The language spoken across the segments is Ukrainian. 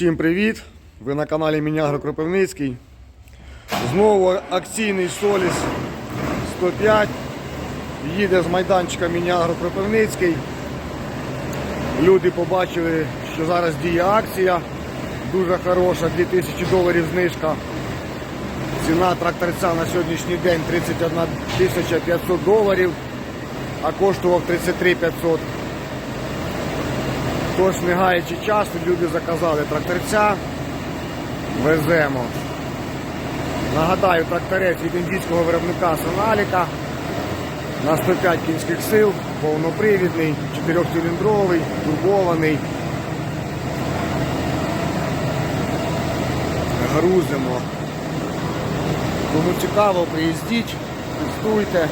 Всім привіт! Ви на каналі Мінягро Кропивницький. Знову акційний Соліс 105. Їде з майданчика Мінягро Кропивницький. Люди побачили, що зараз діє акція. Дуже хороша, 2000 доларів знижка. Ціна тракторця на сьогоднішній день 31 500 доларів, а коштував 33 500. Тож, не гаючи часу, люди заказали тракторця, веземо. Нагадаю, тракторець від індійського виробника Соналіка на 105 кінських сил, повнопривідний, 4-циліндровий, турбований. Грузимо. Кому цікаво, приїздіть, тестуйте.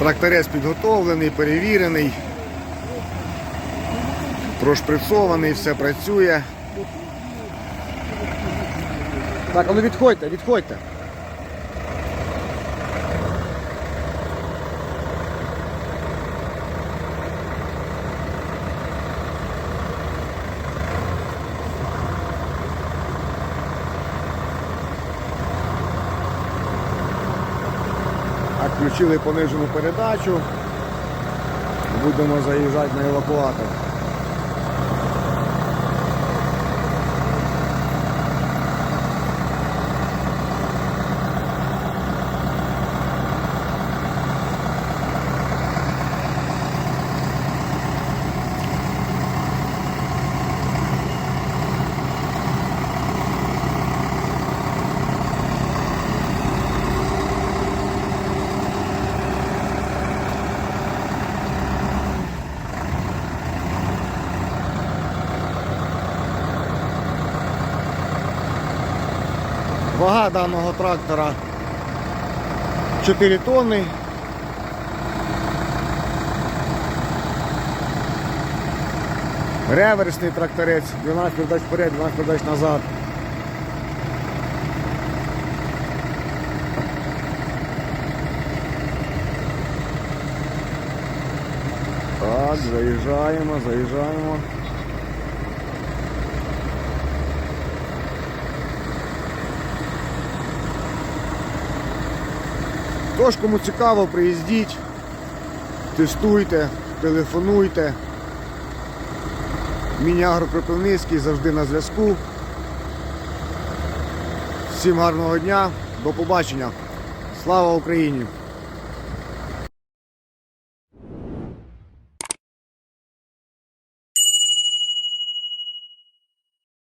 Тракторець підготовлений, перевірений, прошприцований, все працює. Так, а ну відходьте, відходьте. Так, включили понижену передачу. Будемо заїжджати на евакуатор. Вага даного трактора 4 тонни. Реверсний тракторець, 12 передач вперед, 12 передач назад. Так, заїжджаємо, заїжджаємо. Тож, кому цікаво, приїздіть, тестуйте, телефонуйте. Міні-агро завжди на зв'язку. Всім гарного дня, до побачення. Слава Україні!